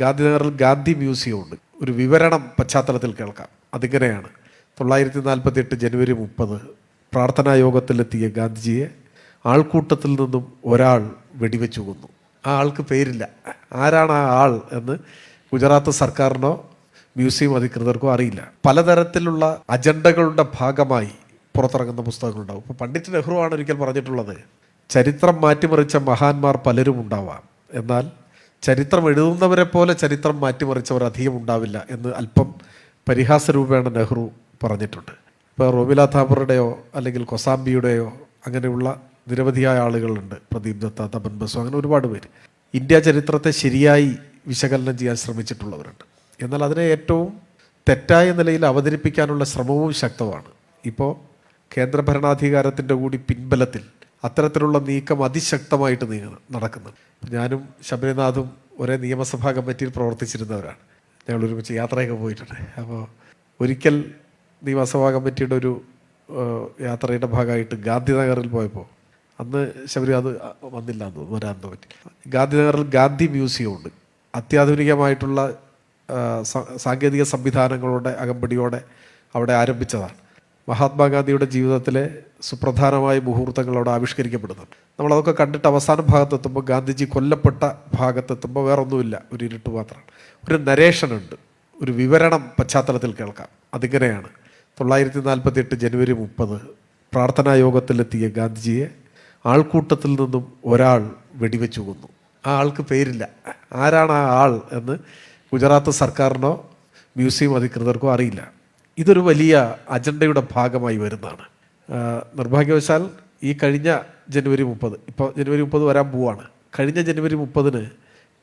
ഗാന്ധിനഗറിൽ ഗാന്ധി മ്യൂസിയം ഉണ്ട്. ഒരു വിവരണം പശ്ചാത്തലത്തിൽ കേൾക്കാം. അതിങ്ങനെയാണ്. തൊള്ളായിരത്തി നാൽപ്പത്തി എട്ട് ജനുവരി മുപ്പത് പ്രാർത്ഥനാ യോഗത്തിലെത്തിയ ഗാന്ധിജിയെ ആൾക്കൂട്ടത്തിൽ നിന്നും ഒരാൾ വെടിവെച്ചു കൊന്നു. ആ ആൾക്ക് പേരില്ല. ആരാണ് ആ ആൾ എന്ന് ഗുജറാത്ത് സർക്കാരിനോ മ്യൂസിയം അധികൃതർക്കോ അറിയില്ല. പലതരത്തിലുള്ള അജണ്ടകളുടെ ഭാഗമായി പുറത്തിറങ്ങുന്ന പുസ്തകങ്ങളുണ്ടാവും. ഇപ്പോൾ പണ്ഡിറ്റ് നെഹ്റു ആണ് ഒരിക്കൽ പറഞ്ഞിട്ടുള്ളത് ചരിത്രം മാറ്റിമറിച്ച മഹാന്മാർ പലരും ഉണ്ടാവാം എന്നാൽ ചരിത്രം എഴുതുന്നവരെ പോലെ ചരിത്രം മാറ്റിമറിച്ചവർ അധികം ഉണ്ടാവില്ല എന്ന് അല്പം പരിഹാസ രൂപേണ നെഹ്റു പറഞ്ഞിട്ടുണ്ട്. ഇപ്പോൾ റോമില താപ്പറുടെയോ അല്ലെങ്കിൽ കൊസാംബിയുടെയോ അങ്ങനെയുള്ള നിരവധിയായ ആളുകളുണ്ട്. പ്രദീപ് ദത്ത തപൻ ബസു അങ്ങനെ ഒരുപാട് പേര്. ഇന്ത്യ ചരിത്രത്തെ ശരിയായി വിശകലനം ചെയ്യാൻ ശ്രമിച്ചിട്ടുള്ളവരുണ്ട്. എന്നാൽ അതിനെ ഏറ്റവും തെറ്റായ നിലയിൽ അവതരിപ്പിക്കാനുള്ള ശ്രമവും ശക്തമാണ്. ഇപ്പോൾ കേന്ദ്ര ഭരണാധികാരത്തിന്റെ കൂടി പിൻബലത്തിൽ അത്തരത്തിലുള്ള നീക്കം അതിശക്തമായിട്ട് നീങ്ങുന്നു നടക്കുന്നുണ്ട്. ഞാനും ശബരിനാഥും ഒരേ നിയമസഭാ കമ്മിറ്റിയിൽ പ്രവർത്തിച്ചിരുന്നവരാണ്. ഞങ്ങൾ ഒരുമിച്ച് യാത്രയൊക്കെ പോയിട്ടുണ്ട്. അപ്പോൾ ഒരിക്കൽ നിയമസഭാ കമ്മിറ്റിയുടെ ഒരു യാത്രയുടെ ഭാഗമായിട്ട് ഗാന്ധിനഗറിൽ പോയപ്പോൾ അന്ന് ശബരിനാഥ് വന്നില്ല എന്ന് വരാൻ പറ്റി. ഗാന്ധിനഗറിൽ ഗാന്ധി മ്യൂസിയം ഉണ്ട്. അത്യാധുനികമായിട്ടുള്ള സാങ്കേതിക സംവിധാനങ്ങളുടെ അകമ്പടിയോടെ അവിടെ ആരംഭിച്ചതാണ്. മഹാത്മാഗാന്ധിയുടെ ജീവിതത്തിലെ സുപ്രധാനമായ മുഹൂർത്തങ്ങൾ അവിടെ ആവിഷ്കരിക്കപ്പെടുന്നുണ്ട്. നമ്മളതൊക്കെ കണ്ടിട്ട് അവസാന ഭാഗത്തെത്തുമ്പോൾ ഗാന്ധിജി കൊല്ലപ്പെട്ട ഭാഗത്തെത്തുമ്പോൾ വേറൊന്നുമില്ല. ഒരു ഇരുട്ട് മാത്രമാണ് ഒരു നരേഷനുണ്ട്. ഒരു വിവരണം പശ്ചാത്തലത്തിൽ കേൾക്കാം. അതിങ്ങനെയാണ്. തൊള്ളായിരത്തി നാൽപ്പത്തി എട്ട് ജനുവരി മുപ്പത് പ്രാർത്ഥനാ യോഗത്തിലെത്തിയ ഗാന്ധിജിയെ ആൾക്കൂട്ടത്തിൽ നിന്നും ഒരാൾ വെടിവെച്ചു കൊന്നു. ആ ആൾക്ക് പേരില്ല. ആരാണ് ആ ആൾ എന്ന് ഗുജറാത്ത് സർക്കാരിനോ മ്യൂസിയം അധികൃതർക്കോ അറിയില്ല. ഇതൊരു വലിയ അജണ്ടയുടെ ഭാഗമായി വരുന്നതാണ്. നിർഭാഗ്യവശാൽ ഈ കഴിഞ്ഞ ജനുവരി മുപ്പത് ഇപ്പോൾ ജനുവരി മുപ്പത് വരാൻ പോവാണ്. കഴിഞ്ഞ ജനുവരി മുപ്പതിന്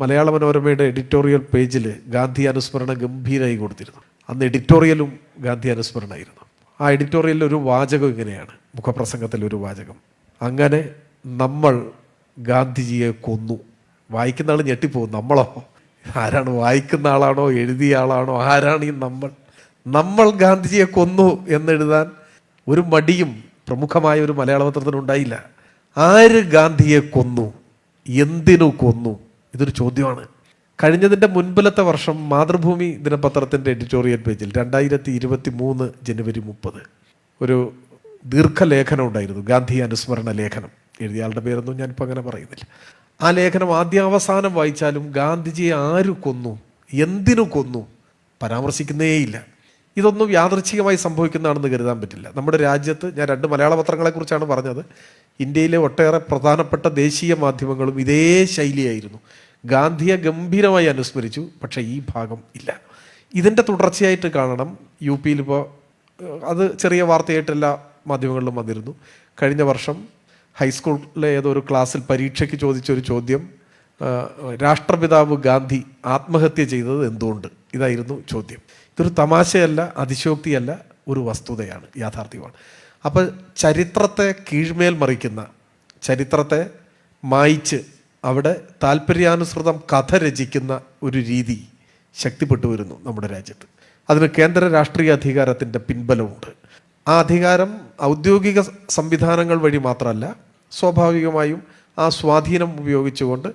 മലയാള മനോരമയുടെ എഡിറ്റോറിയൽ പേജിൽ ഗാന്ധി അനുസ്മരണ ഗംഭീരമായി കൊടുത്തിരുന്നു. അന്ന് എഡിറ്റോറിയലും ഗാന്ധി അനുസ്മരണമായിരുന്നു ആ എഡിറ്റോറിയലിൽ ഒരു വാചകം ഇങ്ങനെയാണ് മുഖപ്രസംഗത്തിൽ ഒരു വാചകം. അങ്ങനെ നമ്മൾ ഗാന്ധിജിയെ കൊന്നു. വായിക്കുന്ന ആൾ ഞെട്ടിപ്പോകും. നമ്മളോ? ആരാണ് വായിക്കുന്ന ആളാണോ? എഴുതിയ ആളാണോ? ആരാണ് ഈ നമ്മൾ? നമ്മൾ ഗാന്ധിജിയെ കൊന്നു എന്നെഴുതാൻ ഒരു മടിയും പ്രമുഖമായ ഒരു മലയാള പത്രത്തിന് ഉണ്ടായില്ല. ആര് ഗാന്ധിയെ കൊന്നു? എന്തിനു കൊന്നു? ഇതൊരു ചോദ്യമാണ്. കഴിഞ്ഞതിന്റെ മുൻപിലത്തെ വർഷം മാതൃഭൂമി ദിനപത്രത്തിന്റെ എഡിറ്റോറിയൽ പേജിൽ രണ്ടായിരത്തി ഇരുപത്തി മൂന്ന് ജനുവരി മുപ്പത് ഒരു ദീർഘലേഖനം ഉണ്ടായിരുന്നു. ഗാന്ധി അനുസ്മരണ ലേഖനം. എഴുതിയ ആളുടെ പേരൊന്നും ഞാനിപ്പോൾ അങ്ങനെ പറയുന്നില്ല. ആ ലേഖനം ആദ്യാവസാനം വായിച്ചാലും ഗാന്ധിജിയെ ആര് കൊന്നു? എന്തിനു കൊന്നു? പരാമർശിക്കുന്നേയില്ല. ഇതൊന്നും യാദൃച്ഛികമായി സംഭവിക്കുന്നതാണെന്ന് കരുതാൻ പറ്റില്ല. നമ്മുടെ രാജ്യത്ത് ഞാൻ രണ്ട് മലയാള പത്രങ്ങളെക്കുറിച്ചാണ് പറഞ്ഞത്. ഇന്ത്യയിലെ ഒട്ടേറെ പ്രധാനപ്പെട്ട ദേശീയ മാധ്യമങ്ങളും ഇതേ ശൈലിയായിരുന്നു. ഗാന്ധിയെ ഗംഭീരമായി അനുസ്മരിച്ചു പക്ഷേ ഈ ഭാഗം ഇല്ല. ഇതിന്റെ തുടർച്ചയായിട്ട് കാണണം. യു പിയിൽ ഇപ്പോൾ അത് ചെറിയ വാർത്തയായിട്ട് എല്ലാ മാധ്യമങ്ങളിലും വന്നിരുന്നു. കഴിഞ്ഞ വർഷം ഹൈസ്കൂളിലെ ഏതോ ഒരു ക്ലാസ്സിൽ പരീക്ഷയ്ക്ക് ചോദിച്ച ഒരു ചോദ്യം രാഷ്ട്രപിതാവ് ഗാന്ധി ആത്മഹത്യ ചെയ്തത് എന്തുകൊണ്ട്? ഇതായിരുന്നു ചോദ്യം. ഇതൊരു തമാശയല്ല അതിശോക്തിയല്ല ഒരു വസ്തുതയാണ് യാഥാർത്ഥ്യമാണ്. അപ്പോൾ ചരിത്രത്തെ കീഴ്മേൽ മറിക്കുന്ന ചരിത്രത്തെ മായിച്ച് അവിടെ താല്പര്യാനുസൃതം കഥ രചിക്കുന്ന ഒരു രീതി ശക്തിപ്പെട്ടു വരുന്നു നമ്മുടെ രാജ്യത്ത്. അതിന് കേന്ദ്ര രാഷ്ട്രീയ അധികാരത്തിന്റെ പിൻബലമുണ്ട്. ആ അധികാരം ഔദ്യോഗിക സംവിധാനങ്ങൾ വഴി മാത്രമല്ല സ്വാഭാവികമായും ആ സ്വാധീനം ഉപയോഗിച്ചുകൊണ്ട്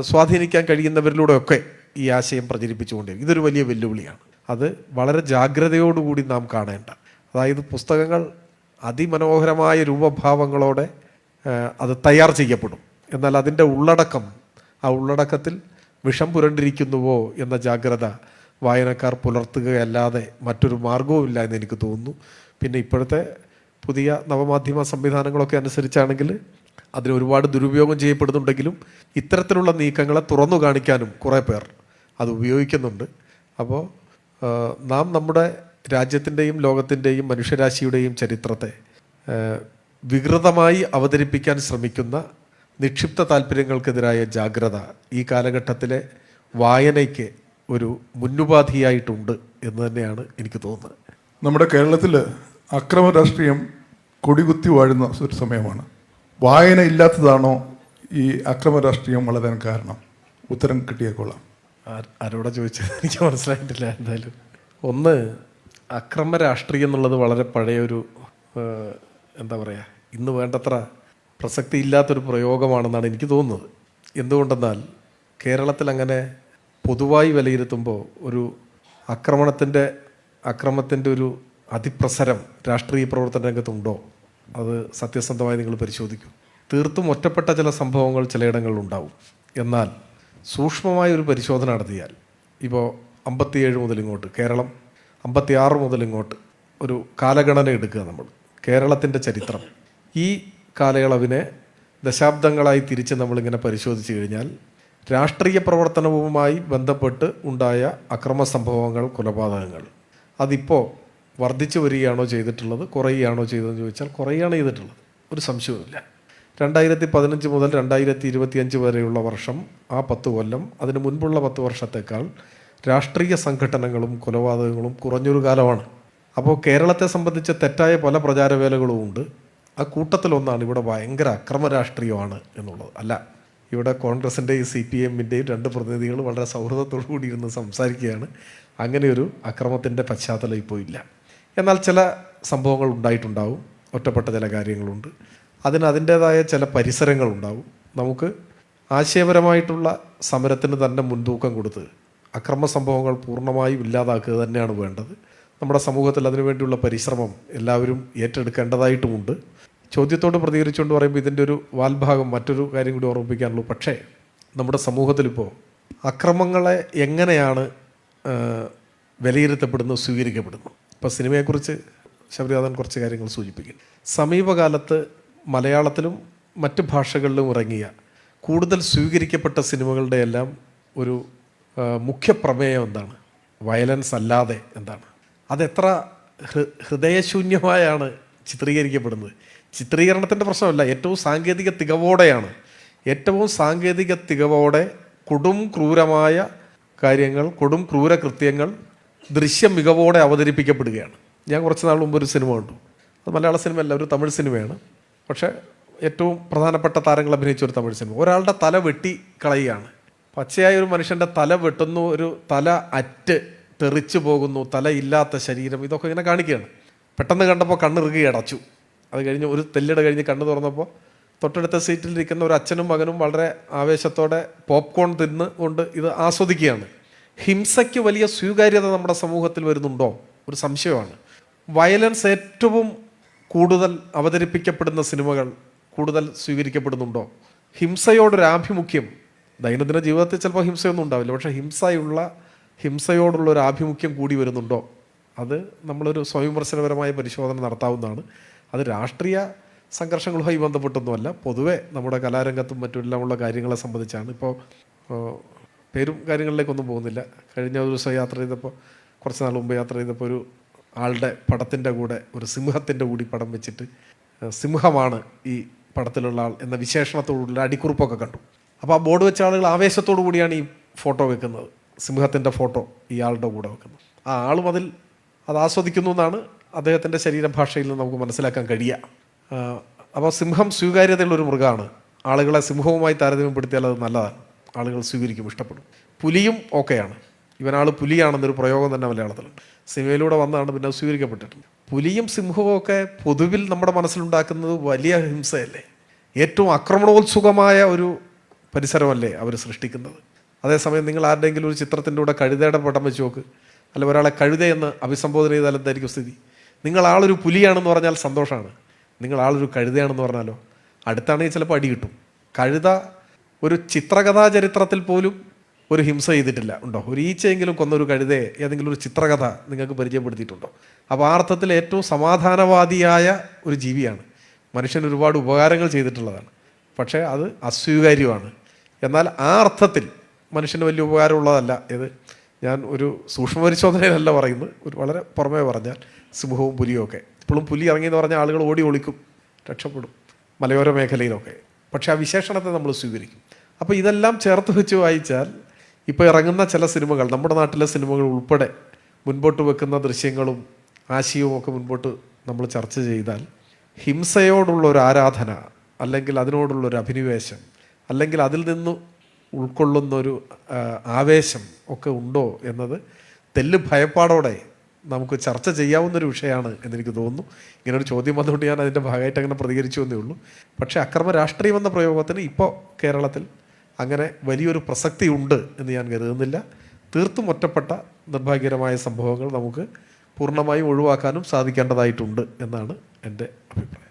സ്വാധീനിക്കാൻ കഴിയുന്നവരിലൂടെയൊക്കെ ഈ ആശയം പ്രചരിപ്പിച്ചുകൊണ്ടിരിക്കും ഇതൊരു വലിയ വെല്ലുവിളിയാണ്. അത് വളരെ ജാഗ്രതയോടുകൂടി നാം കാണേണ്ട. അതായത് പുസ്തകങ്ങൾ അതിമനോഹരമായ രൂപഭാവങ്ങളോടെ അത് തയ്യാർ ചെയ്യപ്പെടും. എന്നാൽ അതിന്റെ ഉള്ളടക്കം ആ ഉള്ളടക്കത്തിൽ വിഷം പുരണ്ടിരിക്കുന്നുവോ എന്ന ജാഗ്രത വായനക്കാർ പുലർത്തുകയല്ലാതെ മറ്റൊരു മാർഗവുമില്ല എന്ന് എനിക്ക് തോന്നുന്നു. പിന്നെ ഇപ്പോഴത്തെ പുതിയ നവമാധ്യമ സംവിധാനങ്ങളൊക്കെ അനുസരിച്ചാണെങ്കിൽ അതിന് ഒരുപാട് ദുരുപയോഗം ചെയ്യപ്പെടുന്നുണ്ടെങ്കിലും ഇത്തരത്തിലുള്ള നീക്കങ്ങളെ തുറന്നു കാണിക്കാനും കുറേ പേർ അത് ഉപയോഗിക്കുന്നുണ്ട്. അപ്പോൾ നാം നമ്മുടെ രാജ്യത്തിന്റെയും ലോകത്തിന്റെയും മനുഷ്യരാശിയുടെയും ചരിത്രത്തെ വികൃതമായി അവതരിപ്പിക്കാൻ ശ്രമിക്കുന്ന നിക്ഷിപ്ത താല്പര്യങ്ങൾക്കെതിരായ ജാഗ്രത ഈ കാലഘട്ടത്തിലെ വായനയ്ക്ക് ഒരു മുന്നുപാധിയായിട്ടുണ്ട് എന്ന് തന്നെയാണ് എനിക്ക് തോന്നുന്നത്. നമ്മുടെ കേരളത്തിൽ അക്രമ രാഷ്ട്രീയം കൊടികുത്തി വാഴുന്ന ഒരു സമയമാണ്. വായന ഇല്ലാത്തതാണോ ഈ അക്രമ രാഷ്ട്രീയം വളരാൻ കാരണം? ഉത്തരം കിട്ടിയേക്കൊള്ളാം ആരോടാ ചോദിച്ചത്? എനിക്ക് മനസ്സിലായിട്ടില്ല എന്തായാലും. ഒന്ന് അക്രമ രാഷ്ട്രീയം എന്നുള്ളത് വളരെ പഴയൊരു എന്താ പറയുക ഇന്ന് വേണ്ടത്ര പ്രസക്തി ഇല്ലാത്തൊരു പ്രയോഗമാണെന്നാണ് എനിക്ക് തോന്നുന്നത്. എന്തുകൊണ്ടെന്നാൽ കേരളത്തിൽ അങ്ങനെ പൊതുവായി വിലയിരുത്തുമ്പോൾ ഒരു ആക്രമണത്തിന്റെ അക്രമത്തിന്റെ ഒരു അതിപ്രസരം രാഷ്ട്രീയ പ്രവർത്തന രംഗത്തുണ്ടോ? അത് സത്യസന്ധമായി നിങ്ങൾ പരിശോധിക്കും. തീർത്തും ഒറ്റപ്പെട്ട ചില സംഭവങ്ങൾ ചിലയിടങ്ങളിൽ ഉണ്ടാവും എന്നാൽ സൂക്ഷ്മമായ ഒരു പരിശോധന നടത്തിയാൽ ഇപ്പോൾ അമ്പത്തിയേഴ് മുതൽ ഇങ്ങോട്ട് കേരളം അമ്പത്തിയാറ് മുതൽ ഇങ്ങോട്ട് ഒരു കാലഗണന എടുക്കുക നമ്മൾ കേരളത്തിന്റെ ചരിത്രം. ഈ കാലയളവിനെ ദശാബ്ദങ്ങളായി തിരിച്ച് നമ്മളിങ്ങനെ പരിശോധിച്ച് കഴിഞ്ഞാൽ രാഷ്ട്രീയ പ്രവർത്തനവുമായി ബന്ധപ്പെട്ട് ഉണ്ടായ അക്രമ സംഭവങ്ങൾ കൊലപാതകങ്ങൾ അതിപ്പോൾ വർദ്ധിച്ചു വരികയാണോ ചെയ്തിട്ടുള്ളത് കുറയുകയാണോ ചെയ്തതെന്ന് ചോദിച്ചാൽ കുറയുകയാണ് ചെയ്തിട്ടുള്ളത്. ഒരു സംശയവുമില്ല. രണ്ടായിരത്തി പതിനഞ്ച് മുതൽ രണ്ടായിരത്തി ഇരുപത്തിയഞ്ച് വരെയുള്ള വർഷം ആ പത്ത് കൊല്ലം. അതിന് മുൻപുള്ള പത്ത് വർഷത്തേക്കാൾ രാഷ്ട്രീയ സംഘടനകളും കൊലപാതകങ്ങളും കുറഞ്ഞൊരു കാലമാണ്. അപ്പോൾ കേരളത്തെ സംബന്ധിച്ച് തെറ്റായ പല പ്രചാരവേലകളും ഉണ്ട്. ആ കൂട്ടത്തിലൊന്നാണ് ഇവിടെ ഭയങ്കര അക്രമ രാഷ്ട്രീയമാണ് എന്നുള്ളത്. അല്ല ഇവിടെ കോൺഗ്രസിന്റെയും സി പി എമ്മിന്റെയും രണ്ട് പ്രതിനിധികൾ വളരെ സൗഹൃദത്തോടു കൂടി ഇരുന്ന് സംസാരിക്കുകയാണ്. അങ്ങനെയൊരു അക്രമത്തിന്റെ പശ്ചാത്തലം ഇപ്പോൾ ഇല്ല. എന്നാൽ ചില സംഭവങ്ങൾ ഉണ്ടായിട്ടുണ്ടാവും. ഒറ്റപ്പെട്ട ചില കാര്യങ്ങളുണ്ട്. അതിന് അതിന്റേതായ ചില പരിസരങ്ങളുണ്ടാവും. നമുക്ക് ആശയപരമായിട്ടുള്ള സമരത്തിന് തന്നെ മുൻതൂക്കം കൊടുത്ത് അക്രമ സംഭവങ്ങൾ പൂർണമായും ഇല്ലാതാക്കുക തന്നെയാണ് വേണ്ടത്. നമ്മുടെ സമൂഹത്തിൽ അതിനുവേണ്ടിയുള്ള പരിശ്രമം എല്ലാവരും ഏറ്റെടുക്കേണ്ടതായിട്ടുമുണ്ട്. ചോദ്യത്തോട് പ്രതികരിച്ചുകൊണ്ട് പറയുമ്പോൾ ഇതിന്റെ ഒരു വാൽഭാഗം മറ്റൊരു കാര്യം കൂടി ഓർമ്മിപ്പിക്കാനുള്ളൂ. പക്ഷേ നമ്മുടെ സമൂഹത്തിലിപ്പോൾ അക്രമങ്ങളെ എങ്ങനെയാണ് വിലയിരുത്തപ്പെടുന്നത് സ്വീകരിക്കപ്പെടുന്നു ഇപ്പോൾ സിനിമയെക്കുറിച്ച് ശബരിനാഥൻ കുറച്ച് കാര്യങ്ങൾ സൂചിപ്പിക്കും സമീപകാലത്ത് മലയാളത്തിലും മറ്റ് ഭാഷകളിലും ഇറങ്ങിയ കൂടുതൽ സ്വീകരിക്കപ്പെട്ട സിനിമകളുടെ എല്ലാം ഒരു മുഖ്യ പ്രമേയം എന്താണ്? വയലൻസ് അല്ലാതെ എന്താണ്? അതെത്ര ഹൃദയശൂന്യമായാണ് ചിത്രീകരിക്കപ്പെടുന്നത്. ചിത്രീകരണത്തിന്റെ പ്രശ്നമല്ല ഏറ്റവും സാങ്കേതിക തികവോടെയാണ്. ഏറ്റവും സാങ്കേതിക തികവോടെ കൊടും ക്രൂരമായ കാര്യങ്ങൾ കൊടും ക്രൂര കൃത്യങ്ങൾ ദൃശ്യ മികവോടെ അവതരിപ്പിക്കപ്പെടുകയാണ്. ഞാൻ കുറച്ച് നാൾ മുമ്പ് ഒരു സിനിമ കണ്ടു. അത് മലയാള സിനിമയല്ല ഒരു തമിഴ് സിനിമയാണ്. പക്ഷേ ഏറ്റവും പ്രധാനപ്പെട്ട താരങ്ങൾ അഭിനയിച്ച ഒരു തമിഴ് സിനിമ. ഒരാളുടെ തല വെട്ടി കളയുകയാണ്. പച്ചയായ ഒരു മനുഷ്യന്റെ തല വെട്ടുന്നു ഒരു തല അറ്റ് തെറിച്ചു പോകുന്നു തല ഇല്ലാത്ത ശരീരം ഇതൊക്കെ ഇങ്ങനെ കാണിക്കുകയാണ്. പെട്ടെന്ന് കണ്ടപ്പോൾ കണ്ണിറുകി അടച്ചു. അത് കഴിഞ്ഞ് ഒരു തെല്ലിട കഴിഞ്ഞ് കണ്ണ് തുറന്നപ്പോൾ തൊട്ടടുത്ത സീറ്റിലിരിക്കുന്ന ഒരു അച്ഛനും മകനും വളരെ ആവേശത്തോടെ പോപ്കോൺ തിന്ന് കൊണ്ട് ഇത് ആസ്വദിക്കുകയാണ്. ഹിംസയ്ക്ക് വലിയ സ്വീകാര്യത നമ്മുടെ സമൂഹത്തിൽ വരുന്നുണ്ടോ? ഒരു സംശയമാണ്. വയലൻസ് ഏറ്റവും കൂടുതൽ അവതരിപ്പിക്കപ്പെടുന്ന സിനിമകൾ കൂടുതൽ സ്വീകരിക്കപ്പെടുന്നുണ്ടോ? ഹിംസയോടൊരു ആഭിമുഖ്യം. ദൈനംദിന ജീവിതത്തിൽ ചിലപ്പോൾ ഹിംസയൊന്നും ഉണ്ടാവില്ല. പക്ഷേ ഹിംസയുള്ള ഹിംസയോടുള്ള ഒരു ആഭിമുഖ്യം കൂടി വരുന്നുണ്ടോ? അത് നമ്മളൊരു സ്വയംവിമർശനപരമായ പരിശോധന നടത്താവുന്നതാണ്. അത് രാഷ്ട്രീയ സംഘർഷങ്ങളുമായി ബന്ധപ്പെട്ടൊന്നുമല്ല. പൊതുവെ നമ്മുടെ കലാരംഗത്തും മറ്റുമെല്ലാമുള്ള കാര്യങ്ങളെ സംബന്ധിച്ചാണ്. ഇപ്പോൾ പേരും കാര്യങ്ങളിലേക്കൊന്നും പോകുന്നില്ല. കഴിഞ്ഞ ദിവസം യാത്ര ചെയ്തപ്പോൾ കുറച്ച് നാൾ മുമ്പ് യാത്ര ചെയ്തപ്പോൾ ഒരു ആളുടെ പടത്തിന്റെ കൂടെ ഒരു സിംഹത്തിന്റെ കൂടി പടം വെച്ചിട്ട് സിംഹമാണ് ഈ പടത്തിലുള്ള ആൾ എന്ന വിശേഷണത്തോടുള്ള അടിക്കുറിപ്പൊക്കെ കണ്ടു. അപ്പോൾ ആ ബോർഡ് വെച്ച ആളുകൾ ആവേശത്തോടു കൂടിയാണ് ഈ ഫോട്ടോ വെക്കുന്നത്. സിംഹത്തിന്റെ ഫോട്ടോ ഈ ആളുടെ കൂടെ വെക്കുന്നത്. ആ ആളും അതിൽ അത് ആസ്വദിക്കുന്നു എന്നാണ് അദ്ദേഹത്തിന്റെ ശരീരഭാഷയിൽ നിന്ന് നമുക്ക് മനസ്സിലാക്കാൻ കഴിയുക. അപ്പോൾ സിംഹം സ്വീകാര്യതയുള്ളൊരു മൃഗമാണ്. ആളുകളെ സിംഹവുമായി താരതമ്യപ്പെടുത്തിയാൽ അത് നല്ലതാണ്. ആളുകൾ സ്വീകരിക്കും ഇഷ്ടപ്പെടും. പുലിയും ഓക്കെയാണ്. ഇവനാൾ പുലിയാണെന്നൊരു പ്രയോഗം തന്നെ മലയാളത്തിലുണ്ട്. സിനിമയിലൂടെ വന്നതാണ് പിന്നെ സ്വീകരിക്കപ്പെട്ടിട്ടുണ്ട് പുലിയും സിംഹവും ഒക്കെ പൊതുവിൽ നമ്മുടെ മനസ്സിലുണ്ടാക്കുന്നത് വലിയ ഹിംസയല്ലേ? ഏറ്റവും ആക്രമണോത്സുകമായ ഒരു പരിസരമല്ലേ അവർ സൃഷ്ടിക്കുന്നത്? അതേസമയം നിങ്ങൾ ആരുടെയെങ്കിലും ഒരു ചിത്രത്തിന്റെ കൂടെ കഴുതയുടെ പടം വെച്ച് നോക്ക്. അല്ല ഒരാളെ കഴുതയെന്ന് അഭിസംബോധന ചെയ്താൽ എന്തായിരിക്കും സ്ഥിതി? നിങ്ങൾ ആളൊരു പുലിയാണെന്ന് പറഞ്ഞാൽ സന്തോഷമാണ് നിങ്ങൾ ആളൊരു കഴുതയാണെന്ന് പറഞ്ഞാലോ? അടുത്താണെങ്കിൽ ചിലപ്പോൾ അടി കിട്ടും. കഴുത ഒരു ചിത്രകഥാ ചരിത്രത്തിൽ പോലും ഒരു ഹിംസ ചെയ്തിട്ടില്ല. ഉണ്ടോ? ഒരു ഈച്ചയെങ്കിലും കൊന്നൊരു കഴുതയെ ഏതെങ്കിലും ഒരു ചിത്രകഥ നിങ്ങൾക്ക് പരിചയപ്പെടുത്തിയിട്ടുണ്ടോ? അപ്പോൾ ആ അർത്ഥത്തിൽ ഏറ്റവും സമാധാനവാദിയായ ഒരു ജീവിയാണ്. മനുഷ്യൻ ഒരുപാട് ഉപകാരങ്ങൾ ചെയ്തിട്ടുള്ളതാണ്. പക്ഷേ അത് അസ്വീകാര്യമാണ്. എന്നാൽ ആ അർത്ഥത്തിൽ മനുഷ്യന് വലിയ ഉപകാരമുള്ളതല്ല. ഇത് ഞാൻ ഒരു സൂക്ഷ്മ പരിശോധനയിലല്ല പറയുന്നത്. ഒരു വളരെ പുറമേ പറഞ്ഞാൽ സിംഹവും പുലിയും ഒക്കെ. ഇപ്പോഴും പുലി ഇറങ്ങിയെന്ന് പറഞ്ഞാൽ ആളുകൾ ഓടി ഒളിക്കും രക്ഷപ്പെടും മലയോര മേഖലയിലൊക്കെ. പക്ഷേ ആ വിശേഷണത്തെ നമ്മൾ സ്വീകരിക്കും. അപ്പോൾ ഇതെല്ലാം ചേർത്ത് വെച്ച് വായിച്ചാൽ ഇപ്പോൾ ഇറങ്ങുന്ന ചില സിനിമകൾ നമ്മുടെ നാട്ടിലെ സിനിമകൾ ഉൾപ്പെടെ മുൻപോട്ട് വെക്കുന്ന ദൃശ്യങ്ങളും ആശയവും ഒക്കെ മുൻപോട്ട് നമ്മൾ ചർച്ച ചെയ്താൽ ഹിംസയോടുള്ള ഒരു ആരാധന അല്ലെങ്കിൽ അതിനോടുള്ള ഒരു അഭിനിവേശം അല്ലെങ്കിൽ അതിൽ നിന്ന് ഉൾക്കൊള്ളുന്നൊരു ആവേശം ഒക്കെ ഉണ്ടോ എന്നത് തെല്ല് ഭയപ്പാടോടെ നമുക്ക് ചർച്ച ചെയ്യാവുന്നൊരു വിഷയമാണ് എന്നെനിക്ക് തോന്നുന്നു. ഇങ്ങനൊരു ചോദ്യം വന്നുകൊണ്ട് ഞാൻ അതിന്റെ ഭാഗമായിട്ട് അങ്ങനെ പ്രതികരിച്ചു എന്നേ ഉള്ളൂ. പക്ഷേ അക്രമ രാഷ്ട്രീയം എന്ന പ്രയോഗത്തിന് ഇപ്പോൾ കേരളത്തിൽ അങ്ങനെ വലിയൊരു പ്രസക്തി ഉണ്ട് എന്ന് ഞാൻ കരുതുന്നില്ല. തീർത്തും ഒറ്റപ്പെട്ട നിർഭാഗ്യകരമായ സംഭവങ്ങൾ നമുക്ക് പൂർണമായും ഒഴിവാക്കാനും സാധിക്കേണ്ടതായിട്ടുണ്ട് എന്നാണ് എന്റെ അഭിപ്രായം.